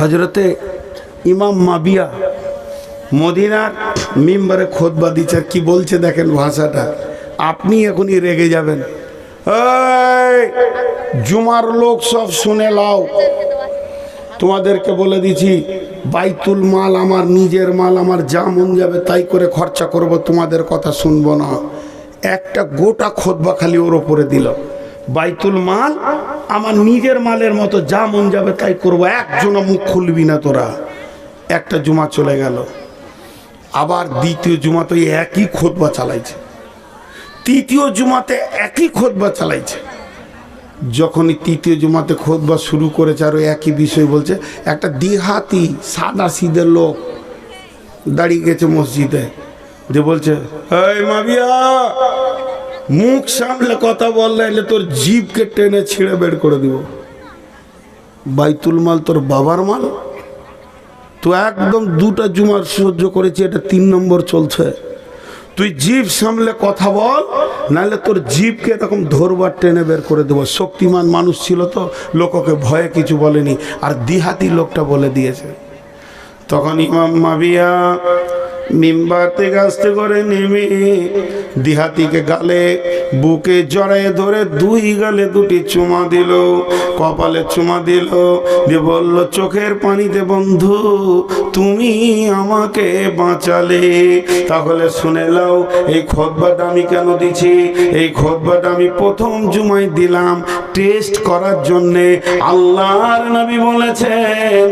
হজরতে ইমাম মাবিয়া মদিনার মিম্বারে খোদবা দিচ্ছে কি বলছে দেখেন ভাষাটা। আপনি এখনই রেগে যাবেন। জুমার লোক সব শুনে লাও। তোমাদেরকে বলে দিছি বাইতুল মাল আমার, নিজের মাল আমার, যা মন যাবে তাই করে খরচা করব, তোমাদের কথা শুনব না। একটা গোটা খোদবা খালি ওর ওপরে দিল। বাইতুল মাল, আমার নিজের মালের মতো যা মন যাবে তাই করব। একজনও মুখ খুলবি না তোরা। একটা জুমা চলে গেল। আবার দ্বিতীয় জুমাতে একই খোদবা চালাইছে। তৃতীয় জুমাতে একই খোদবা চালাইছে। যখনই তৃতীয় জুমাতে খোদবা শুরু করেছে আরও একই বিষয় বলছে, একটা দিহাতি সাদা সিদের লোক দাঁড়িয়ে গেছে মসজিদে। যে বলছে মুখ সামলে কথা বললে এলে তোর জিভকে টেনে ছিঁড়ে বের করে দিব। বাইতুল মাল তোর বাবার মাল? তো একদম দুটা জুমার সহ্য করেছি, এটা তিন নম্বর চলছে। তুই জিভ সামলে কথা বল নাহলে তোর জিভকে এরকম ধরবার টেনে বের করে দেবো। শক্তিমান মানুষ ছিল তো, লোককে ভয়ে কিছু বলেনি, আর দিহাতি লোকটা বলে দিয়েছে। তখন ইমাম মাবিয়া মিম্বার থেকে করে নেমে দিহাতিকে গালে, বুকে জড়ায় ধরে দুই গালে দুটি চুমা দিল, কপালে চুমা দিল, দিয়ে বলল, চোখের পানিতে বন্ধু, তুমি আমাকে বাঁচালে। তাহলে শুনে লাও এই খোদবাটা আমি কেন দিছি? এই খোদবাটা আমি প্রথম জুমায় দিলাম টেস্ট করার জন্যে আল্লাহর নবী বলেছেন,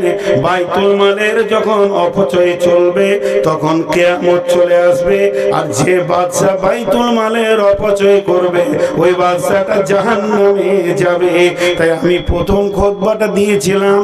বাইতুল মালের যখন অপচয় চলবে, তখন কেয়ামত চলে আসবে। আর যে বাদশা বাইতুল মালের অপচয় করবে, ওই বাদশাটা জাহান্নামে যাবে। তাই আমি প্রথম খোদবাটা দিয়েছিলাম,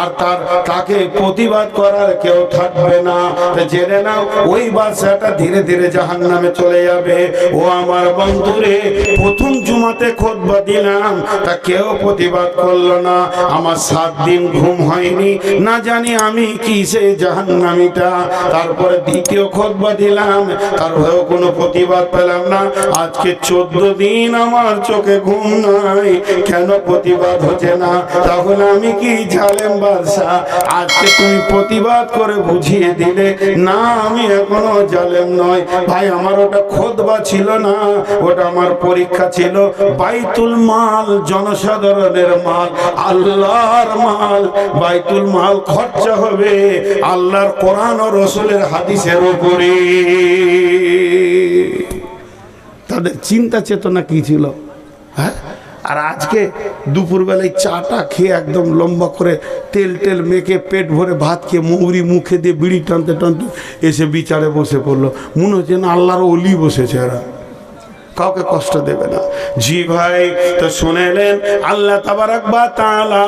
আর তার, তাকে প্রতিবাদ করার কেউ থাকবে না। তা জেনে নাও, ওই বাদশাটা ধীরে ধীরে জাহান্নামে চলে যাবে। ও আমার বন্ধুরে, প্রথম জুমাতে খোদবা দিলাম তা কেউ প্রতিবাদ করল না। আমার সাত দিন ঘুম হয়নি। না জানি আমি কি সেই জাহান্নামিটা। তারপরে দ্বিতীয় খোদবা দিলাম। তার হয়েও কোনো প্রতিবাদ পেলাম না। আজকে চোদ্দ দিন আমার চোখে ঘুম নাই। কেন প্রতিবাদ হচ্ছে না? তাহলে আমি কি ঝালেম বাদশাহ আজকে তুমি প্রতিবাদ করে বুঝিয়ে দিলে, না, আমি এখনও জালেম নয় ভাই, আমার ওটা খোদবা ছিল না। ওটা আমার পরীক্ষা ছিল। বাইতুল মাল জনসাধারণের মাল, আল্লাহর মাল, বাইতুল মাল খরচা হবে আল্লাহর কোরআন ও রসুলের হাদিসের উপরে। তাদের চিন্তা চেতনা কি ছিল? হ্যাঁ? আর আজকে দুপুরবেলায় চাটা খেয়ে একদম লম্বা করে তেল টেল মেখে পেট ভরে ভাত খেয়ে মৌরি মুখে দিয়ে বিড়ি টানতে টানতে এসে বিচারে বসে পড়ল। মনে হচ্ছে না আল্লাহর অলি বসেছে এরা। কাউকে কষ্ট দেবে না। জি ভাই, তো শুনেলেন আল্লাহ তাবারাক তাআলা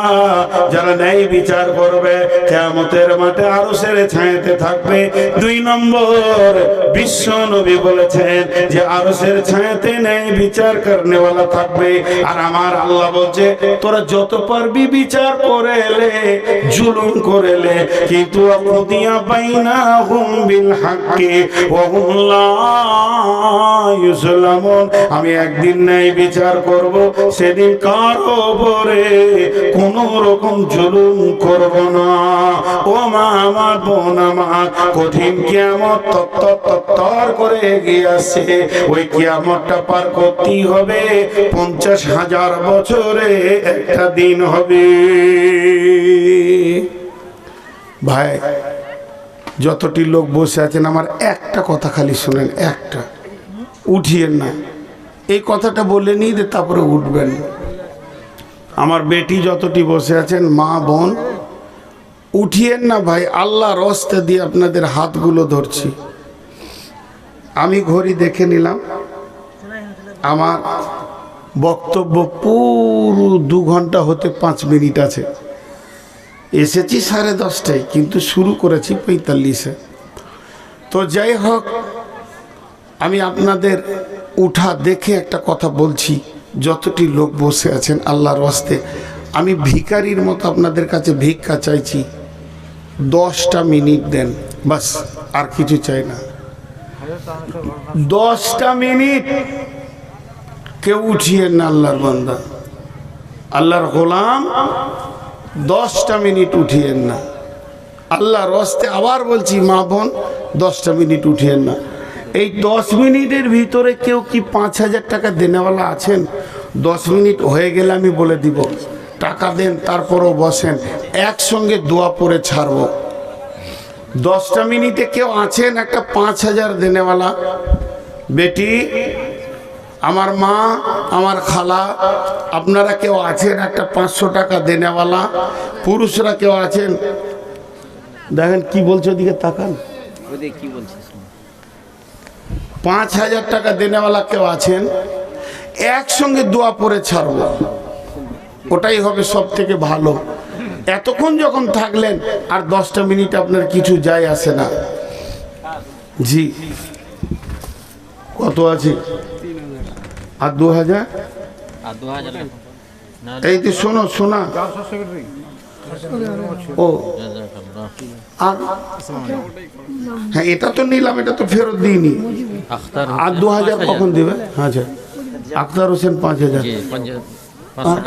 যারা ন্যায় বিচার করবে, কিয়ামতের মাঠে আরও সেরে ছায়াতে থাকবে। দুই নম্বর, বিশ্ব নবী বলেছেন যে আরও সেরে ছায়াতে ন্যায় বিচার করনে করনেওয়ালা থাকবে। আর আমার আল্লাহ বলছে, তোরা যত পারবি বিচার করে এলে জুলুম করে এলে কিন্তু অকুদিয়া বাইনা হুম বিল হাক্কি, ওয়া হুম লা ইউসলামুন আমি একদিন নাই বিচার করব, সেদিন কার উপরে কোন রকম জুলুম করব না। ও মা, আমার বোন, আমার কঠিন কিয়ামত তত্তর তত্তর করে এগিয়ে আসছে। ওই কিয়ামতটা পার করতেই হবে, পঞ্চাশ হাজার বছরে একটা দিন হবে। ভাই, যতটি লোক বসে আছেন, আমার একটা কথা খালি শোনেন, একটা। উঠিয়েন না। এই কথাটা বলে নিয়ে যে তারপরে উঠবেন। আমার বেটি যতটি বসে আছেন, মা, বোন, উঠিয়েন না ভাই, আল্লাহর রস্তে দিয়ে আপনাদের হাতগুলো ধরছি। আমি ঘড়ি দেখে নিলাম, আমার বক্তব্য পুরো দু ঘণ্টা হতে পাঁচ মিনিট আছে। এসেছি সাড়ে দশটায়, কিন্তু শুরু করেছি পঁয়তাল্লিশে। তো যাই হোক আমি আপনাদের উঠা দেখে একটা কথা বলছি। যতটি লোক বসে আছেন আল্লাহর হস্তে আমি ভিকারির মতো আপনাদের কাছে ভিক্ষা চাইছি। দশটা মিনিট দেন, বাস, আর কিছু চাই না। দশটা মিনিট কেউ উঠিয়ে না আল্লাহর বান্দা। আল্লাহর গোলাম দশটা মিনিট উঠিয়েন না। আল্লাহ রস্তে আবার বলছি, মা বোন, দশটা মিনিট উঠিয়েন না। এই দশ মিনিটের ভিতরে কেউ কি পাঁচ হাজার টাকা দেনেওয়ালা আছেন? দশ মিনিট হয়ে গেলে আমি বলে দিব। টাকা দেন, তারপরও বসেন। একসঙ্গে দোয়া পরে ছাড়বো। দশটা মিনিটে কেউ আছেন? একটা পাঁচ হাজার দেনেওয়ালা। বেটি, আমার মা, আমার খালা, আপনারা কেউ আছেন? একটা পাঁচশো টাকা দেনেওয়ালা। পুরুষরা কেউ আছেন? দেখেন কি বলছে ওদিকে তাকান। কি বলছিস পাঁচ হাজার টাকা দেনেওয়ালা কেউ আছেন একসঙ্গে দোয়া পরে ছাড়ব। ওটাই হবে সব থেকে ভালো। এতক্ষণ যখন থাকলেন আর দশটা মিনিট আপনার কিছু যায় আসে না। জি। কত আছে? আর দু হাজার? এই যে শোনো শোনা। ও। আর হ্যাঁ এটা তো নিলাম এটা তো ফেরত দিইনি। আর দু হাজার। কখন দেবে? আচ্ছা। আখতার হোসেন পাঁচ হাজার।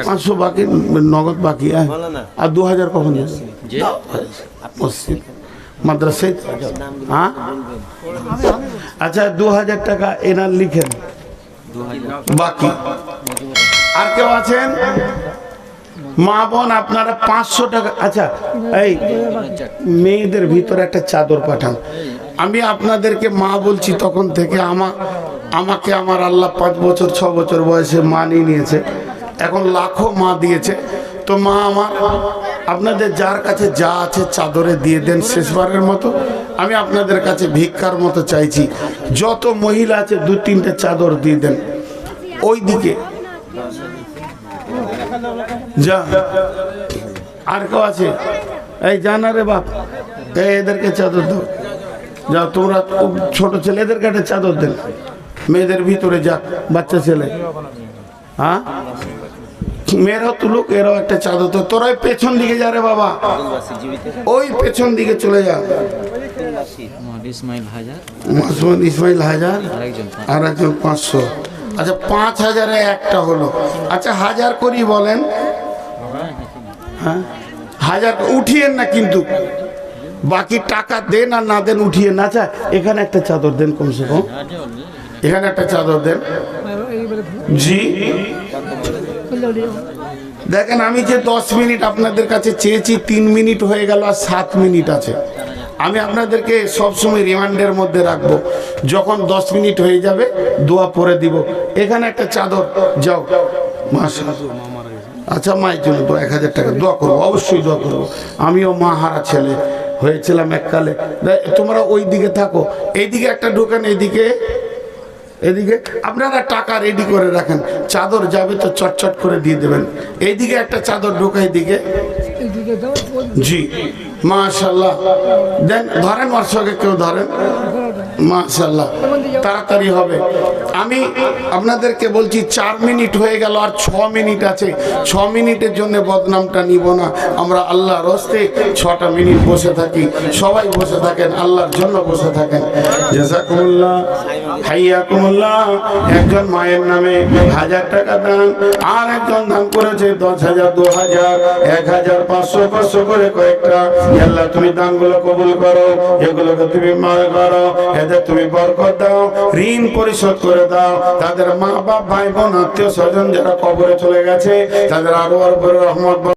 পাঁচশো বাকি নগদ বাকি হ্যাঁ। আর দু হাজার কখন দেবে? মসজিদ মাদ্রাসায় হ্যাঁ? আচ্ছা দু হাজার টাকা এনার লিখেন। বাকি। আর কেউ আছেন? মা বোন আপনারা পাঁচশো টাকা আচ্ছা এই মেয়েদের ভিতরে একটা চাদর পাঠান। আমি আপনাদেরকে মা বলছি তখন থেকে আমা আমাকে আমার আল্লাহ পাঁচ বছর, ছ বছর বয়সে মা নিয়ে নিয়েছে। এখন লাখো মা দিয়েছে। তো মা আমার, আপনাদের যার কাছে যা আছে চাদরে দিয়ে দেন শেষবারের মতো। আমি আপনাদের কাছে ভিক্ষার মতো চাইছি। যত মহিলা আছে দু তিনটে চাদর দিয়ে দেন। ওই দিকে যা। আর কেউ আছে? এই জানা রে বাপ। এদেরকে চাদর দাও। যাও তোমরা ছোট ছেলে এদেরকে একটা চাদর দেন মেয়েদের ভিতরে যাক বাচ্চা ছেলে। হ্যাঁ? মেয়েরাও তুলুক, এরাও একটা চাদর তো তোরাই পেছন দিকে যা রে বাবা। ওই পেছন দিকে চলে যা। মাসুদ ইসমাইল হাজার, আর একজন পাঁচশো। আচ্ছা পাঁচ হাজারে একটা হলো। আচ্ছা হাজার করি বলেন হ্যাঁ? হাজার উঠিয়েন না কিন্তু। বাকি টাকা দেন আর না দেন উঠিয়ে না। আচ্ছা এখানে একটা চাদর দেন কমসে কম। এখানে একটা চাদর দেন। জি। দেখেন, আমি যে দশ মিনিট আপনাদের কাছে চেয়েছি, তিন মিনিট হয়ে গেল আর সাত মিনিট আছে। আমি আপনাদেরকে সবসময় রিমান্ডের মধ্যে রাখব। যখন দশ মিনিট হয়ে যাবে, দোয়া পরে দিব। এখানে একটা চাদর, যাও। মাসা আচ্ছা মায়ের জন্য তো এক হাজার টাকা দোয়া করব, অবশ্যই দোয়া করব। আমিও মা হারা ছেলে হয়েছিলাম এককালে। তোমরা ওই দিকে থাকো, এইদিকে একটা ঢোকান, এইদিকে এদিকে আপনারা টাকা রেডি করে রাখেন, চাদর যাবে তো চটচট করে দিয়ে দেবেন। এইদিকে একটা চাদর ঢোকাই দিকে জি মাশাল্লাহ দেন, ধরেন ওর সঙ্গে কেউ ধরেন। মাশাল্লাহ তাড়াতাড়ি হবে। আমি আপনাদেরকে বলছি, চার মিনিট হয়ে গেল আর ছ মিনিট আছে। ছ মিনিটের জন্য বদনামটা নিব না। আমরা আল্লাহ রস্তে ছটা মিনিট বসে থাকি। সবাই বসে থাকেন, আল্লাহর জন্য বসে থাকেন। জাজাকুমুল্লাহ একজন মায়ের নামে হাজার টাকা দান, আর একজন দান করেছে দশ হাজার, দু হাজার, এক হাজার, পাঁচশো পাঁচশো করে কয়েকটা। কবুল করো, এগুলোকে তুমি করো, এদের তুমি বরকত দাও, ঋণ পরিশোধ করে দাও। তাদের মা বাপ ভাই বোন আত্মীয় স্বজন যারা কবরে চলে গেছে, তাদের আরও আরও রহমত